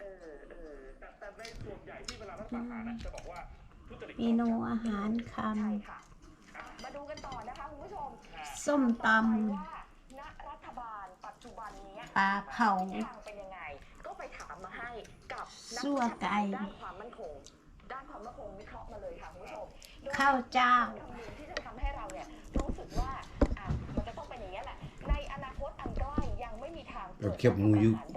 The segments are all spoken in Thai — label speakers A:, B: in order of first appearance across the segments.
A: เออเออแต่แต่ในส่วนใหญ่ที่เวลารัฐประหารนะจะบอกว่าทุจริต
B: เมนูอาหารค
C: ใช่ค่ะมาดูกันต่อนะคะคุณผู้ชมำ
B: ส้มต
C: ต่อไปว่าณรัฐบาลปัจจุบันเนี้ยำ
B: ปลาเผา
C: ทางเป็นยังไง ก็ไปถามมาให้กับนั
B: ซั่วไก่
C: ด้านความมั่นคง ด้านความมั่นคงวิเคราะห์มาเลยค่ะคุณผู้ชมโดย
B: ข้าวเจ้า
C: คำนึงที่จะทำให้เราเนี่ยรู้สึกว่าอะมันจะต้องเป็นอย่างนี้ยแหละในอนาคตอันใกล้ยังไม่มีทาง
D: เอาเก็บหมูอยู่
C: ได้เลย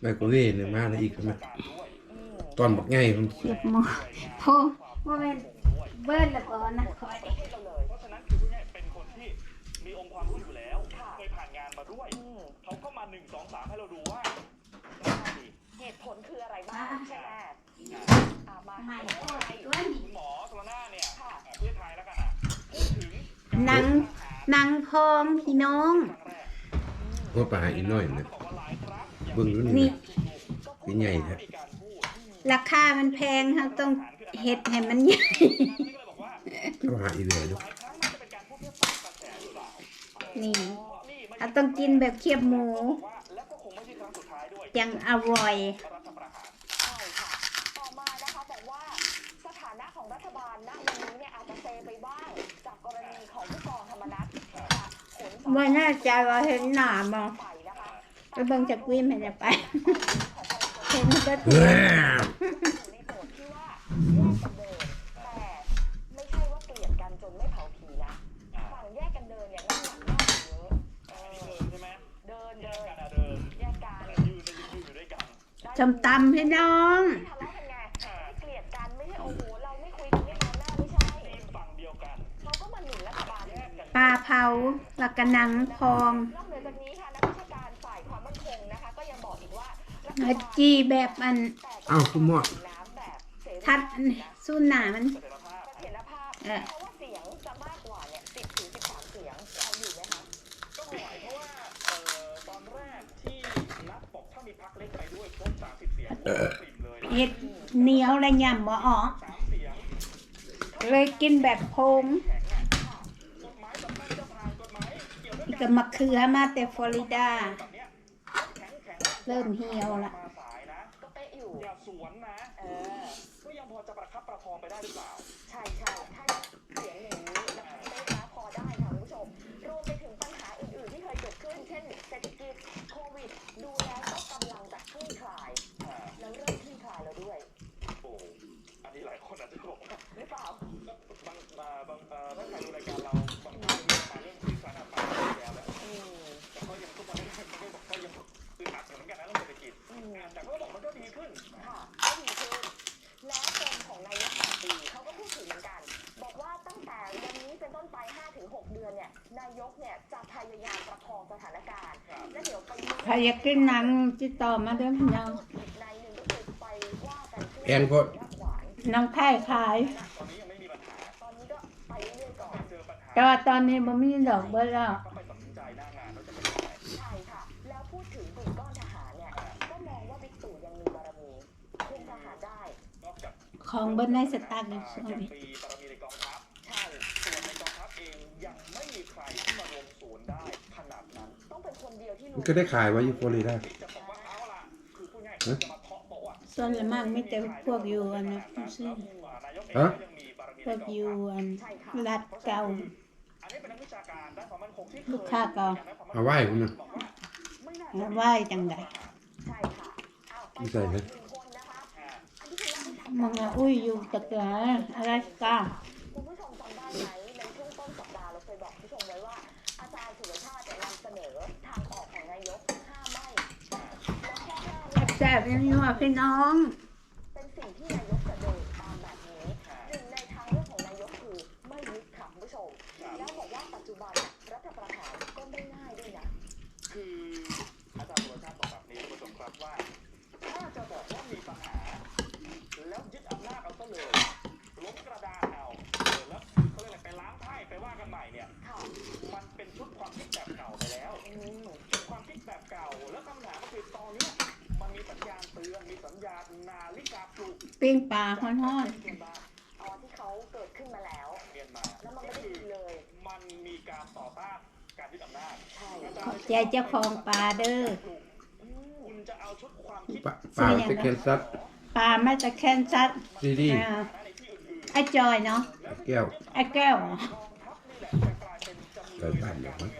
D: ไมโครเวฟเนี่ยมาแล้วอีกใช่ไหม
C: อืม
D: ตอนบักไงมัน
B: เก็บหมอโพว่าเป็นเบิ้ลละก่อนนะคอย
C: ประเทศเราเลย
A: เพราะฉะนั้นคือพูดง่ายๆเป็นคนที่มีองค์ความรู้อยู่แล้ว
C: ค่ะ
A: เคยผ่านงานมาด้วย
C: อืม
A: เขาก็มาหนึ่งสองสามให้เราดูว่าได้ดี
C: เหตุผลคืออะไรบ้างใช่ไหมอะมา
B: ไม่
C: ให้
B: โอ้
C: ไท
B: ย
C: ย
B: ตัวนี้
A: คุณหมอสรนาเนี่ย
C: ค่ะ
A: เอ่อเพื่อไทยแล้วกันอะพูดถึง
B: หนังหนังพองพี่น้อง
A: ครั้งแรก
D: หัวปลาอีกหน้อยเนี่ย
A: บอกว่าหลายครั้ง
D: เบิ่งดู
B: นี่
D: นี่
C: ก็พู
D: เป็
C: ด
D: นใหญ่แท้
A: มีการพูด
B: ราคามันแพงเราต้องเฮ็ดให้มันใหญ่
A: ก็เลยบอกว่า
D: ก็หาอีเรืออยู่
A: หลายครั้งมันจะเป็นการพูดเพื่อสร้างกระแสหรือเปล่า
B: นี่
A: นี่ไม่
B: เราต้องกินแบบเคียบหมู
A: ว่าแล้วก็คงไม่ใช่ครั้งสุดท้ายด้วย
B: ยังอร่อย
A: รัฐประหาร
C: ใช่ค่ะ ต่อมานะคะบอกว่าสถานะของรัฐบาลณวันนี้เนี่ยอาจจะเซไปบ้างจากกรณีของผู้กองธรรมนัฐค่ะขนส
B: ว่าน่าจะว่าเห็นหนาบ่
C: ไปนะคะ
B: ไปเบิ่งจากวิมให้จะไปเห็นก็
D: เฮ้ย
C: ในโจทย์ที่ว่าแยกกันเดินแต่ไม่ใช่ว่าเกลียดกันจนไม่เผาผีนะฝั่งแยกกันเดินเนี่ยน้ำหนักมากกว่าเยอะเอ
A: อันนี้
C: อ
A: เดินใช่ไหม
C: เดิน
A: แย
C: เดิ
A: ก
C: น
A: กันอะเดิน
C: แยกกัน
A: แต่ยืนจะยืนอยู่ด้วยกัน
B: ส้มตำพี่น้อง
C: ไม่ทะเลาะกันไงไม่เกลียดกันไม่ใช่โอ้โหเราไม่คุยกันไม่มองหน้าไม่ใช่
A: ทีมฝั่งเดียวกัน
C: เขาก็มาหนุนรัฐบาล
A: แยกกัน
B: ปลาเผาแล้วก็หนังพอง
C: จี
B: แบบอัน
D: อ้าวคุณหมอ
C: น้ำแบบเสรี
B: ทัดอันสู้หนามัน
A: เสถียรภาพ
C: เสถียรภาพ
B: เออ
C: เพราะว่าเสียงจะมากกว่าเนี่ยสิบถึงสิบสามเสียงเอาอยู่ไหมคะ
A: ก็ไหวเพราะว่าเอ่อตอนแรกที่นัดบอกถ้ามีพักเล็กไปด้วยครบ30เสียงปริ่มเลย
B: เห็ดเหนียวและยำบ่ออก
A: สามเสียง
B: เลยกินแบบพง
A: แข็งอะกฎหมายสำคัญจะผ่านกฎหมายเกี่ยวด้วย
B: กับมะเขือมาแต่ฟลอริดา
A: เริ่
B: มเหี่ยวละ
A: มาสายนะ
C: ก็เป๊ะอยู่
A: อย่าสวนนะ
C: เออ
A: ก็ยังพอจะประคับประคองไปได้หรือเปล่า
C: ใช่ใช่ถ้าเสียงอย่างนี้นะคะเป๊ะนะพอได้ค่ะคุณผู้ชม รวมไปถึงปัญหาอื่นๆที่เคยเกิดขึ้น เช่นเศรษฐกิจโควิด ดูแล้วก็กำลังจะคลี่คลาย
A: อ่า
C: แล้วเริ่มคลี่คลายแล้วด้วย
A: โอ้ อันนี้หลายคนอาจจะบอกว่า
C: หรือเปล่า
A: บางอ่าบางเอ่อถ้าใครดูรายการเรา เดื
C: อ
A: นเนี่
C: ยนายกเนี่ยจะพยายามประคองสถานการณ์และเดี๋ยวไป
B: ใครอยากกินหนังติดต่อมาเด้อพี่น้อง
C: อีกในหนึ่งก็คือไปว่ากันที่
D: แพงโพด
C: หวาน
B: น้องไข่ขาย
A: ตอนนี้ยังไม่มีปัญหา
C: ตอนนี้ก็ไปเรื่อยๆก่อน
A: เจอปัญหา
B: แต่ว่าตอนนี้บ่มีดอกเบิ้ลแล้ว
A: ก็ไปตัดสินใจหน้างานว่าจะเป็นยังไง
C: ใช่ค่ะ แล้วพูดถึงกลุ่มก้อนทหารเนี่ยก็มองว่าบิ๊กตู่ยังมีบารมีคุมทหารได้
A: นอกจาก
B: ของเบิ้ลในสตาร์ท
A: อ่า
B: ส
A: ยัง
B: วย
A: มีบารมีในกอง มัน
C: รู้
D: ก็ได้ขายไว้อยู่ฟลอริดา
A: ที่จะบอกว่าเอาล่ะคือพูดง่ายๆคือจะมาเคาะโต๊ะอะ
B: ส่วนมากมีแต่พวกอยู่อันนะซื้อ
A: นายกเอง
D: ฮะ
A: ก็ยังมีบารมี
B: พวกอยู่อัน
C: ใช่ค่ะ
B: รัดเก่า
A: อันนี้เป็นนักวิชาการด้านความมั่นคงที่
B: ลูกค้าก็
D: เอาไว้คุณนะ
A: บอกว่าไม่น่า
B: เอาไว้จังใด
C: ใช่ค่ะอ้าวไป
D: ไม่
C: ต่
D: ใส่
C: อ
D: นะ
C: อีกหนึ่งคนนะคะ
A: อ่า
C: อันนี้คือนักวิชา
B: มึ
C: กางร
B: อะอุ้ยอยู่ตะเกียอะไรกะ
C: คุณผู้ชมจำได้ไหมใน แซ่
B: บยังอยู่อะพี่น้อง
C: ปลุกปิ้ง
A: ปลา
B: ฮ้อน
A: เพื่อนบ้าน
C: เอาที่เขาเกิดขึ้นมาแล้ว
A: เรียนมา
C: แล้วมันไม่ได้ดีเลย
A: มันมีการต่อต้านการยึดอำนาจ
C: ใช่
B: ๆขอบใจเจ้าของปลาเด้อ
C: อืม
A: คุณจะเอาเอาชุดความคิด
D: ปะปากจะแคนซัส
B: ปลามาจากแคนซัส
D: ซีดี
B: อ่าไอ้จอยเนาะ
D: แก้ว
B: ไอ้แก้วเหรอ
D: เกิดบ้านอย่างนั้น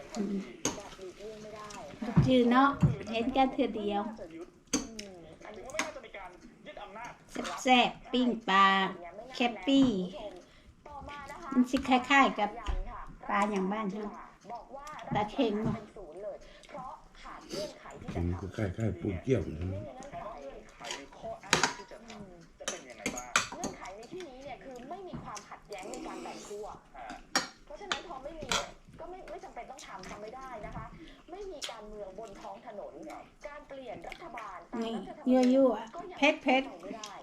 B: จือเนาะ เห็นกันเถือเดียว
A: ถึงว่า
B: แซ่บๆปิ้งปลาแคปปี้
C: ต่อมานะคะ
B: มันสิคล้ายๆกับ
C: ยันค่ะ
B: ปลาอย่างบ้านเรา
C: บอกว่า
B: ปลาเค็ง
C: รัฐบาล
B: เนอะ
C: เป็นศูนย์เลยเพราะขาดเงื่อนไขที่
D: ผ
C: จะ
D: ม
C: ทำ
D: ก็ใกล้ใกล้ๆปูเกี่ยวนะ
C: ไม่มีเงื่อนไข
A: ใครข้ออ้างที่จะทำจะเป็นยังไงบ้าง
C: เงื่อนไขในที่นี้เนี่ยคือไม่มีความขัดแย้งในการแบ่งขั้ว
A: อ่า
C: เพราะฉะนั้นพอไม่มีเนี่ย ก็ไม่ไม่จำเป็นต้องทำทำไม่ได้นะคะ ไม่มีการเมืองบนท้องถนน การเปลี่ยนรัฐบาลตาม
B: นี่
C: รัฐธรรมนูญ
B: ยั่ว
C: ก็ยัง
B: ๆเผ็ดเผ็ด
C: ไปไม่ได้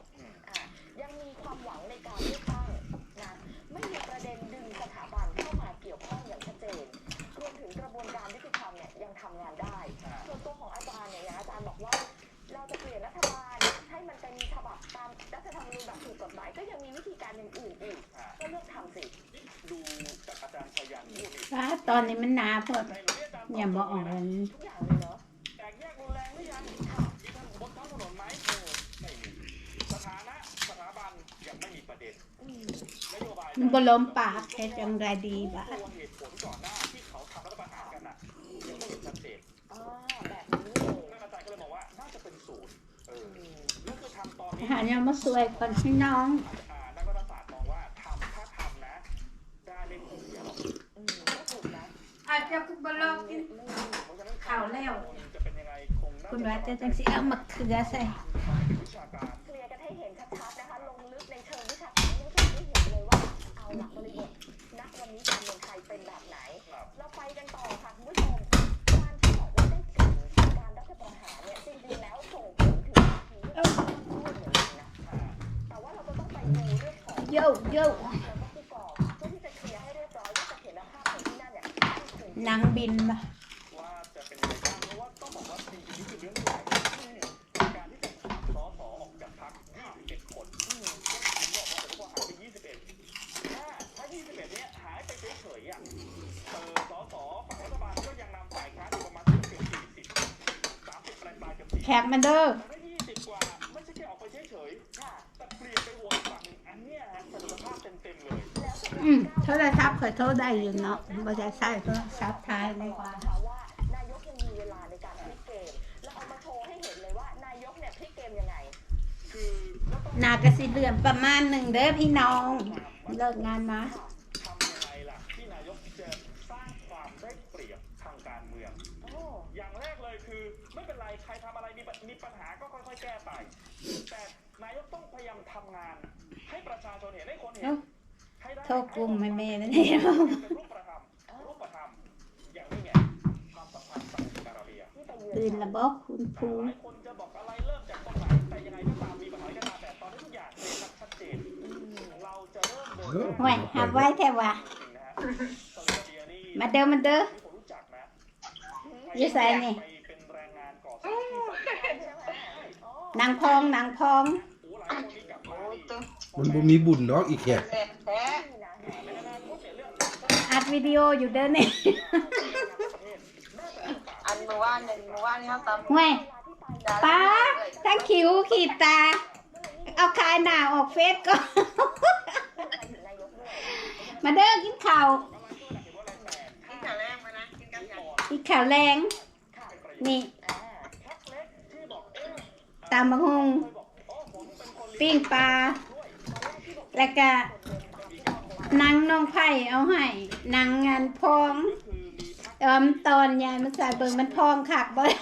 C: ต
A: อ
C: นนี้มันหนา
A: พ
B: อด
A: ในหลวงอาจารย์
B: อย่ามาอ่อน
C: ทุกอย่างเลยเนาะ
A: แตกแยกรุนแรงหรือยังมีทางบนท้องถนนไหมไม่มีสถานะสถาบันยังไม่มีประเด็น
C: อืม
A: นโยบาย
B: มันบ่ล้มปากเฮ็ดจังไงดีบ้า
A: ที่เขาทำรัฐประหากันน่ะยังไม่เนชัดเจน
C: อ่าแบบนี้เอง
A: ท่ารย์ก็เลยบอคอน
B: ท
A: นี้
B: หายังมาสวยก่อนพี่น้อง
A: อา
B: จจะคุณบ่ลองกิน
C: ไม่
A: เพราะฉะนั้น
B: ข่าวแล้ว
A: จะเป็นยังไงคงน่า
B: คุณ
A: จะ
B: ว่าจะจังสิเอามะเขือใส่
A: วิชาการ
C: เคลียร์กันให้เห็นชัดๆนะคะลงลึกในเชิงวิชาการให้ทุกคนได้เห็นเลยว่าเอาหลักบริบทณวันนี้การเมืองไทยเป็นแบบไหน
A: ครับ
C: เราไปกันต่อค่ะคุณผู้ชมการที่บอกว่าได้กลิ่นการรัฐประหารเนี่ยจริงๆแล้วส่งผลถึงทีเรื่องการพูดเหมือนกันนะ
A: อ่า
C: แต่ว่าเราก็ต้องไปดูเรื่องของ
B: โย่โย่
C: นา
B: งบินปะ
A: ว่าจะเป็นยังไงบ้างเพราะว่าต้องบอกว่าจริงๆนี่คือเรื่องใหญ่การที่จะขับสอสอออกจากพรรค21คน
C: อืม
A: ผมบอกว่าผมก็หายไป21ถ้าถ้า21เนี้ยหายไปเฉยๆอะเออสอสอฝั่งรัฐบาลก็ยังนำฝ่ายค้านอยู่ประมาณเกือบ40 30ปลายๆเกือบ40
B: แขกมาเด้อ
A: แต่ถ้า โท
B: รศัพท์ขอโทษได้อยู่เนาะบ่จะใช้โทรศัพท์ท้ายเลยว่า
C: นะคะว่านายกยังมีเวลาในการพลิกเกม แล้วเอามาโชว์ให้เห็นเลยว่านายกเนี่ยพลิกเกมยังไง
A: คือก็ต้อง
B: นากระสิเดือนประมาณหนึ่งเด้อพี่น้อง เลิกงานมา
A: ทำยังไงล่ะที่นายกจะสร้างความได้เปรียบทางการเมือง
C: โอ้
A: อย่างแรกเลยคือ ไม่เป็นไรใครทำอะไรมีปัญมีปัญหาก็ค่อยๆแก้ไป แต่นายกต้องพยายามทำงาน ให้ประชาชนเห็นให้คนเห็น
B: เอ้า โทษกลุ่มแม่แม่นั่นเอง
A: เป็นรูปประธรรมรูปธรรมอย่างนี้ไงความสัมพันธ์สังคมอาระเบีย
C: ที่ไปเยือน
B: ตื่นละบอกคุณครู
A: หลายคนจะบอกอะไรเริ่มจากตรงไหนแต่ยังไงก็ตามมีปัญหาก็ตามแต่ตอนนี้ทุกอย่างเป็นชัดเจนเราจะเริ่มเดินหน้า
B: ห่วยหาไว้แท้ว่า
A: จริงนะฮะซาอุดิอาระเบียนี่
B: มาเด้อมาเด้อ
A: ที่ผมรู้จักนะ
B: อยู่ไสนี่
A: ไปเป็นแรงงานก่อสร้างที่ซาอุดิอาระเบีย
C: ใช่ไหมอ๋อ
B: นางพองนางพอง
A: โอ้หลายคนนี่กลับมานี่
D: มันบ่มีบุญดอกอีกแขก
C: นี่นะ
A: ในอนาคตเนี่ยเรื่อง
B: อัดวิดีโออยู่เด้อนี่
A: ประเทศน่าจะลำบาก
E: อันเมื่อวานเนี่ยเมื่อวานนี่เขาตำ
B: ห่วย
C: เวลาที่ไป
B: ป้าถ้าคิ้วขีดตา เอาคายหน้าออกเฟซก่อน
C: ไปถึงนายกด้วย
B: มาเด้อกินข้าว
E: กินแต่แรกมานะกินกันอย่าง
B: กินข้าวแรง
C: ค่ะ
B: นี่
C: อ่า
A: พักเล็กที่บอกเอ๊ะ
B: ตามบักฮง
A: เคยบอกอ๋อผมเป็นคนเลี้ยง
B: ปิ้งปลาแล้วก็ นางน้องไผ่เอาให้นางงานพอง
A: คือมีพัก
B: เอมตอนยายมันใส่เบิ่งมันพองคักบ่
A: แล้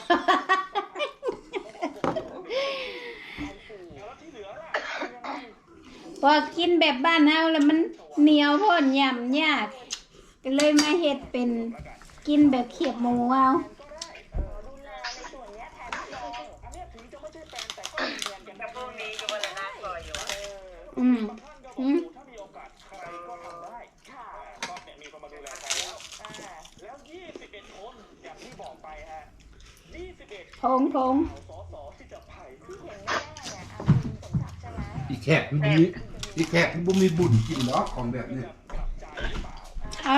A: วที่เหลือล่ะยังไง
B: พอกินแบบบ้านเฮาแล้วมันเหนียวพ่นย่ำยากก็เลยมาเฮ็ดเป็นกินแบบเขียบหมูเอา พงพง
A: สอสอที่จะไป
C: ที่เห็นแน่ๆเนี่ยอาคุณสมศักดิ์ใช่ไหม
D: อีกแขกมันบ่มีอีกแขกมันบ่มีบุญกินดอกของแบบนี้
A: จะกลับใจหรือเปล่า
B: เอา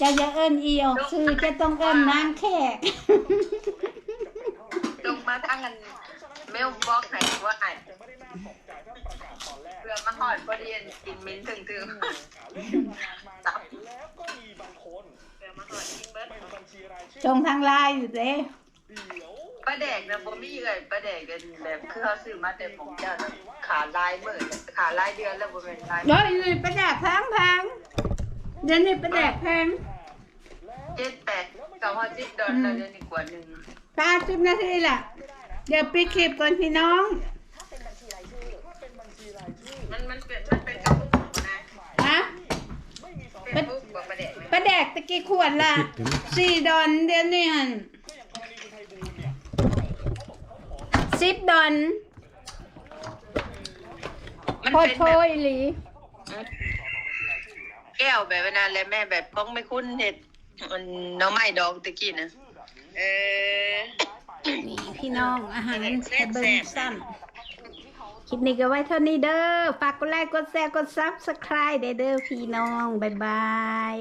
B: จะจะเอิ้นอีออกซื้อจะต้องเอิ้นนางแขก
E: ลงมาทั้งกันไม่บอกใครว่าอ่าน
A: ยังไม่ได้น่าตกใจถ้าประกาศตอนแรก
E: เพื่อมาหอดพอดีกินมิ้นถึงถึง
A: อ่าเรื่องการทำงานมาได้แล้วก็มีบางคน
E: เพื่อมาหอดกินเบิร์ด
A: เป็นบัญชีรายชื่อ
B: จงทางไลน์อยู่เด้
A: เดี๋ยว
E: ปลา แดกนะบ่มีเลยปลาแดกกันแบบคือเขาซื้อมาแต่ผมจะขาลายมือขาลายเดือนแล้วบ่เป็นลาย
B: เดี๋ยวนี่ไปแดกแพงแพงเดี๋ยวนี้ไปแดกแพง
E: เจ็ดแปดสองพันสิบดอลลาร์เดือนนี้กว่าหนึ่ง
B: แปดสิบนาทีแหละเดี๋ยวปิดคลิปก่อนพี่น้อง
C: ถ้าเป็นบัญชีรายชื่อ
A: ถ้าเป็นบัญชีรายชื่อ
E: มันมันเป็นมันเป็นกระปุกนะ
B: ฮะ
A: ไม่มีสอง
E: เป็นปุ๊บบอกปลาแดกไหม
B: ไปแดกตะกี้ขวดละสี่ดอนเดี๋ยวนี้หัน
A: ก็อย่างกรณีคุณไพบูลย์เนี่ย
B: สิบดอน
E: มัน
B: โคต
E: เป็
B: ร
E: น
B: โท
E: แบบ
B: ยหลี
E: แก้วแบบนั้นแหละแม่แบบป้องไม่คุ้นเห็ดมันน้องไม้ดองตะกี้นะเออ
B: นี่พี่น้องอาหารแต่เบิ่งซ้ำคลิปนี้ก็ไว้เท่านี้เด้อฝากกดไลค์กดแชร์กดซับสไครต์เด้อพี่น้อง บ๊ายบาย